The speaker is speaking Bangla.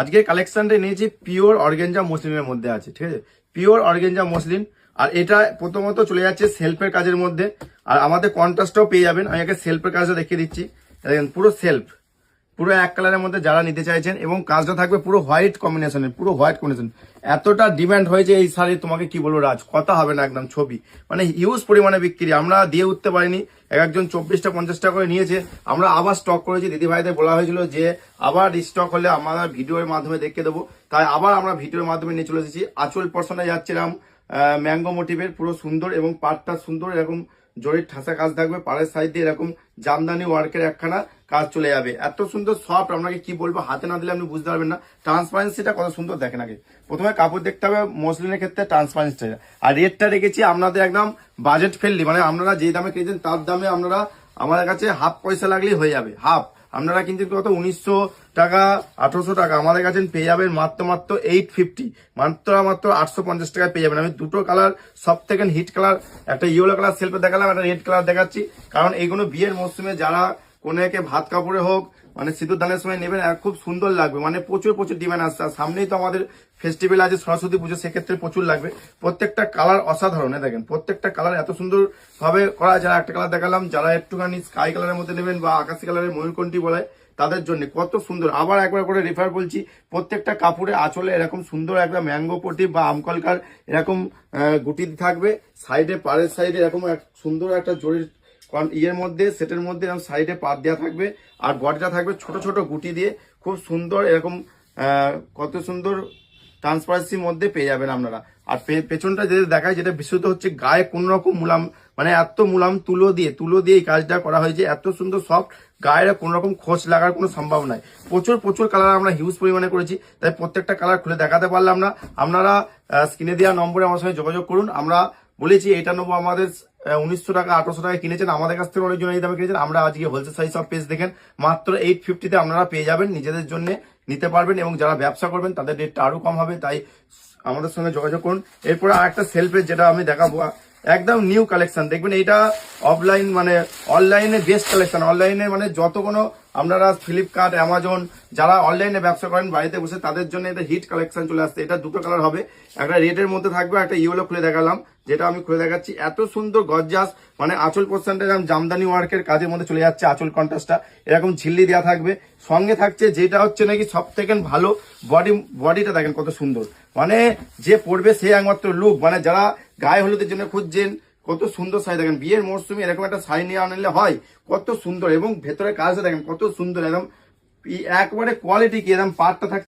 আজকের কালেকশনটা নিয়েছি পিওর অর্গেঞ্জা মুসলিমের মধ্যে আছে, ঠিক আছে? পিওর অর্গেঞ্জা মুসলিম। আর এটা প্রথমত চলে যাচ্ছে সেলফের কাজের মধ্যে। আর আমাদের কন্ট্রাস্টটাও পেয়ে যাবেন। আমি আগে সেলফের কাজটা দেখিয়ে দিচ্ছি। দেখেন, পুরো সেলফ পুরো এক কালারের মধ্যে যারা নিতে চাইছেন এবং কাজটা থাকবে পুরো হোয়াইট কম্বিনেশনের, পুরো হোয়াইট কম্বিনেশন। এতটা ডিমান্ড হয়েছে এই শাড়ি তোমাকে কি বলব, রাজ, কথা হবে না একদম ছবি। মানে হিউজ পরিমাণে বিক্রি। আমরা দিয়ে উঠতে পারিনি। এক একজন চব্বিশটা, পঞ্চাশটা করে নিয়েছে। আমরা আবার স্টক করেছি। দিদি ভাইদের বলা হয়েছিল যে আবার স্টক হলে আমরা ভিডিওর মাধ্যমে দেখে দেবো। তাই আবার আমরা ভিডিওর মাধ্যমে নিয়ে চলে এসেছি। আঁচল পর্সনে যাচ্ছিলাম ম্যাঙ্গো মোটিভের পুরো সুন্দর এবং পাটটা সুন্দর, এরকম জরির ঠাসা কাজ থাকবে। পাড়ের সাইড দিয়ে এরকম জামদানি ওয়ার্কের একখানা। কাজ চলে যাবে। এত সুন্দর সফট আপনাকে কি বলব, হাতে না দিলে আপনি বুঝতে পারবেন না। ট্রান্সপারেন্সিটা কত সুন্দর দেখেন আগে। প্রথমে কাপড় দেখতে হবে, মসলিনের ক্ষেত্রে ট্রান্সপারেন্সিটা আর রেটটা রেখেছি, আপনাদের একদম বাজেট ফ্রেন্ডলি মানে আপনারা যে দামে কিনেছেন, তার দামে আপনারা আমাদের কাছে হাফ পয়সা লাগলেই হয়ে যাবে হাফ আপনারা কিন্তু কত, উনিশশো টাকা, আঠারোশো টাকা, আমাদের কাছে পেয়ে যাবেন মাত্র মাত্র এইট ফিফটি মাত্র মাত্র আটশো পঞ্চাশ টাকায় পেয়ে যাবেন। আমি দুটো কালার সব থেকে হিট কালার একটা ইয়েলো কালার সেলফে দেখালাম, একটা রেড কালার দেখাচ্ছি। কারণ এইগুলো বিয়ের মৌসুমে যারা কোনেকে ভাত কাপড়ে হোক মানে সিঁদুর দানের সময় নেবেন খুব সুন্দর লাগবে। মানে প্রচুর প্রচুর ডিমান্ড আসছে। আর সামনেই তো আমাদের ফেস্টিভ্যাল আছে, সরস্বতী পুজো, সেক্ষেত্রে প্রচুর লাগবে। প্রত্যেকটা কালার অসাধারণ দেখেন। প্রত্যেকটা কালার এত সুন্দর ভাবে করা যারা একটা কালার দেখালাম, যারা একটুখানি স্কাই কালারের মধ্যে নেবেন বা আকাশি কালারের ময়ূরকণ্ঠী বলে, তাদের জন্য কত সুন্দর। আবার একবার করে রেফার বলছি, প্রত্যেকটা কাপড়ে আঁচলে এরকম সুন্দর একটা ম্যাঙ্গো পটি বা আমকলকার এরকম গুটি থাকবে। সাইডে পাড়ের সাইডে এরকম এক সুন্দর একটা জরির কন- ইয়ের মধ্যে, সেটের মধ্যে এরকম সাইডে পাত দেওয়া থাকবে আর বডিটা থাকবে ছোট ছোট গুটি দিয়ে খুব সুন্দর এরকম কত সুন্দর ট্রান্সপারেন্সির মধ্যে পেয়ে যাবেন আপনারা। আর পেছনটা যেটা দেখায় যেটা বিশুদ্ধ হচ্ছে গায়ে কোন রকম মুলাম মানে এত মুলাম তুলো দিয়ে তুলো দিয়ে এই কাজটা করা হয়েছে, এত সুন্দর সফট গায়ের কোন রকম খোঁজ লাগার কোনো সম্ভব নাই। প্রচুর প্রচুর কালার আমরা হিউজ পরিমাণে করেছি, তাই প্রত্যেকটা কালার খুলে দেখাতে পারলাম না। আপনারা স্ক্রিনে দেওয়া নম্বরে আমার সঙ্গে যোগাযোগ করুন। আমরা বলেছি এটা নেব আমাদের উনিশশো টাকা, আঠারোশো টাকা কিনেছেন। আমাদের কাছ থেকে অনেকজন এই দামে কিনেছেন। আমরা আজকে হোলসেল সাইজ সব পেজ দেখেন। মাত্র এইট ফিফটিতে আপনারা পেয়ে যাবেন। নিজেদের জন্য নিতে পারবেন এবং যারা ব্যবসা করবেন, তাদের রেটটা আরও কম হবে। তাই আমাদের সঙ্গে যোগাযোগ করুন। এরপরে আর একটা সেলফের যেটা আমি দেখাবো। একদম নিউ কালেকশন দেখবেন এটা অফলাইন মানে অনলাইনে বেস্ট কালেকশন অনলাইনে মানে যত কোনো আপনারা ফ্লিপকার্ট অ্যামাজন যারা অনলাইনে ব্যবসা করেন, বাড়িতে বসে তাদের জন্য এটা হিট কালেকশন চলে আসছে। এটা দুটো কালার হবে। একটা রেডের মধ্যে থাকবে একটা ইয়েলো খুলে দেখালাম। যেটা আমি খুলে দেখাচ্ছি, এত সুন্দর গজ্জাস মানে আঁচল পোর্শনটা যেমন জামদানি ওয়ার্কের কাজের মধ্যে চলে যাচ্ছে আঁচল কন্ট্রাস্টটা এরকম ঝিল্লি দেওয়া থাকবে। সঙ্গে থাকছে যেটা হচ্ছে নাকি সব থেকে ভালো বডি বডিটা দেখেন কত সুন্দর। মানে যে পড়বে সে একমাত্র লুক মানে যারা গায়ে হলুদের জন্য খুঁজছেন, কত সুন্দর শাড়ি দেখেন বিয়ের মরশুমে এরকম একটা শাড়ি নিয়ে আনলে হয়, কত সুন্দর। এবং ভেতরে কাজটা দেখেন কত সুন্দর। একদম, একবারে কোয়ালিটি কি এরকম পাটটা থাকছে।